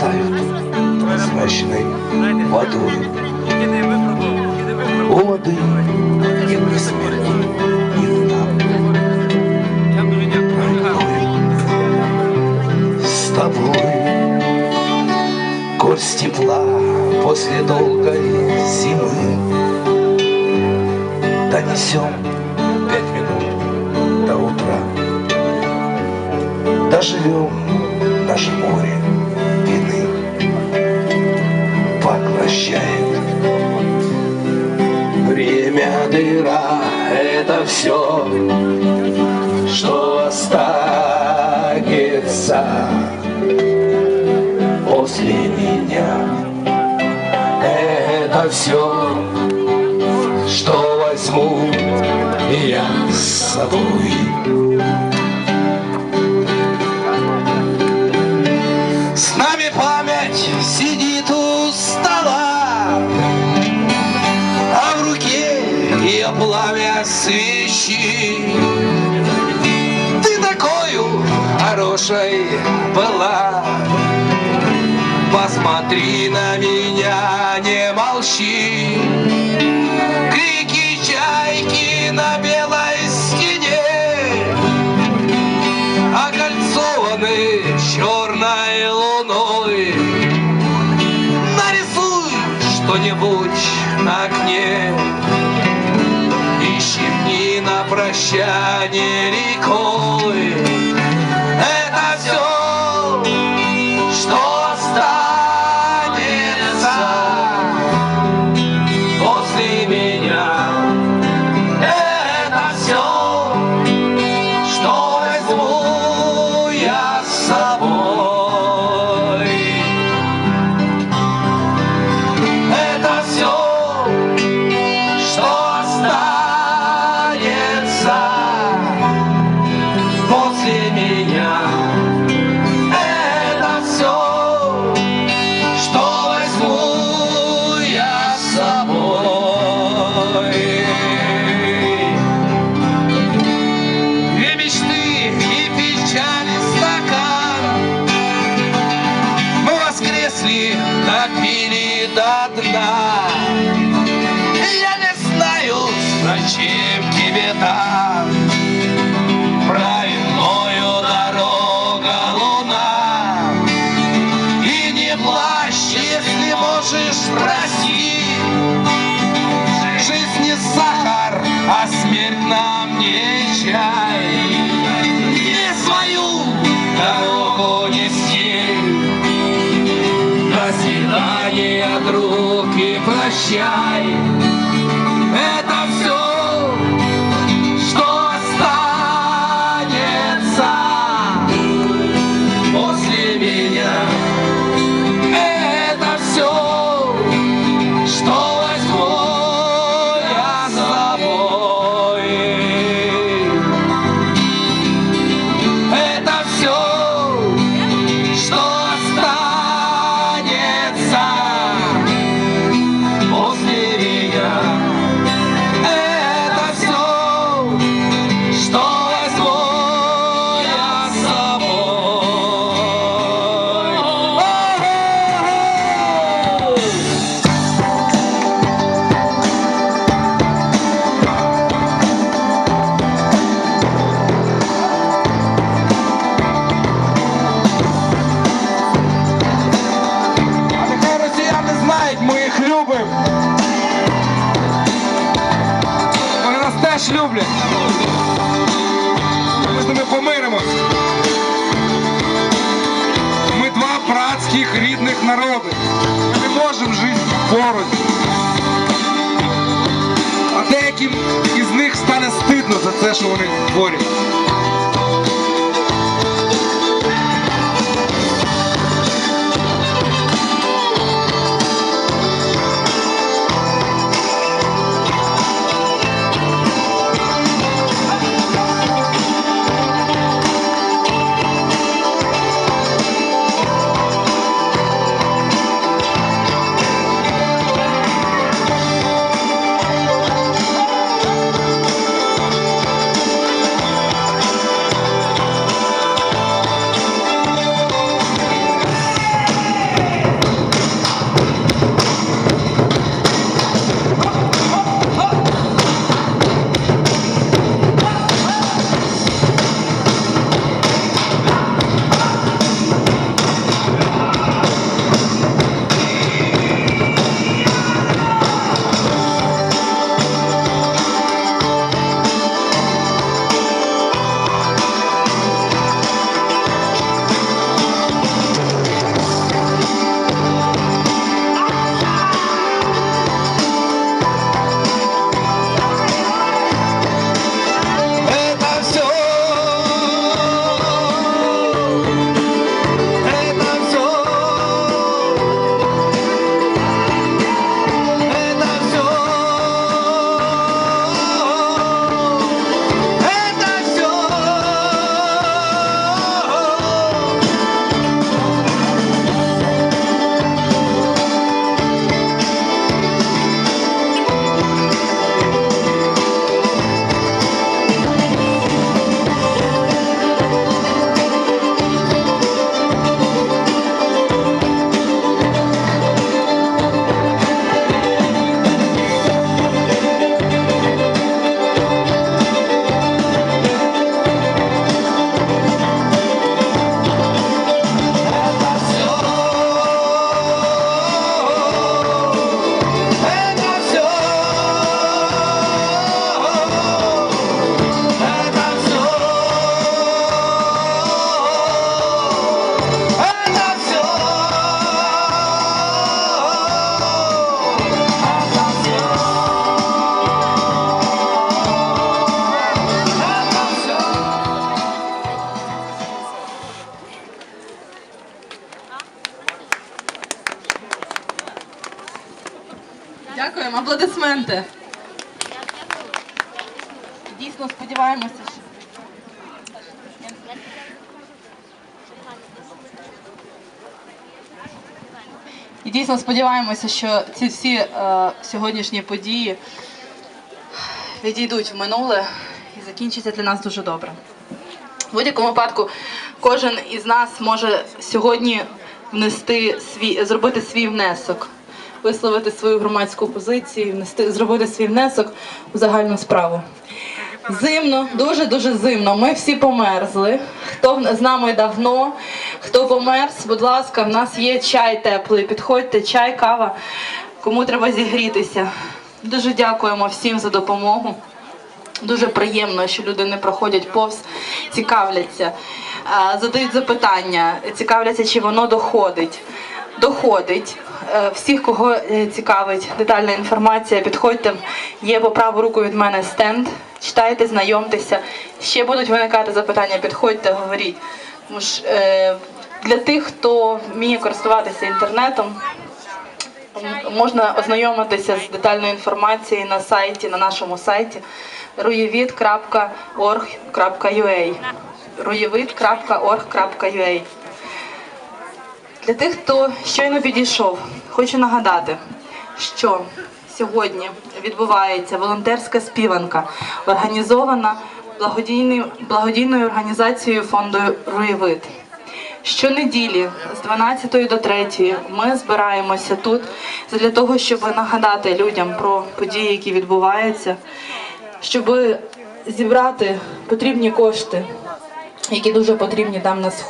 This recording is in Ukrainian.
зростають тут, змащений водою. Голоди і несмертні війна. С тобой горсть тепла после долгой зимы Донесем пять минут до утра Доживем наше море Поглощает Время дыра — это все, что останется после меня. Это все, что возьму я с собой. Хорошей была, посмотри на меня, не молчи. Крики чайки на белой стене окольцованы черной луной. Нарисуй что-нибудь на окне И щипни на прощание рекой свидания, друг, и прощай. Это теж. Ми з ними помиримось. Ми два братських рідних народи. Ми не можемо жити поруч. А деяким із них стане стидно за те, що вони творять. Аплодисменти. Дійсно сподіваємося, що І дійсно сподіваємося, що ці всі е, сьогоднішні події відійдуть в минуле і закінчаться для нас дуже добре. В будь-якому випадку кожен із нас може сьогодні внести свій, зробити свій внесок, висловити свою громадську позицію, внести, зробити свій внесок у загальну справу. Зимно, дуже дуже зимно. Ми всі померзли. Хто з нами давно, хто померз, будь ласка, в нас є чай теплий. Підходьте, чай, кава. Кому треба зігрітися. Дуже дякуємо всім за допомогу. Дуже приємно, що люди не проходять повз, цікавляться, задають запитання, цікавляться, чи воно доходить. Доходить. Е, Всіх, кого е, цікавить детальна інформація, підходьте. Є по праву руку від мене стенд. Читайте, знайомтеся. Ще будуть виникати запитання, підходьте, говоріть. Тому ж, е, для тих, хто вміє користуватися інтернетом, Можна ознайомитися з детальною інформацією на сайті, на нашому сайті ruyevid.org.ua ruyevid.org.ua Для тих, хто щойно підійшов, хочу нагадати, що сьогодні відбувається волонтерська співанка, організована благодійною, організацією фонду Руєвид. Щонеділі з 12 до 3 ми збираємося тут для того, щоб нагадати людям про події, які відбуваються, щоб зібрати потрібні кошти, які дуже потрібні там на сході.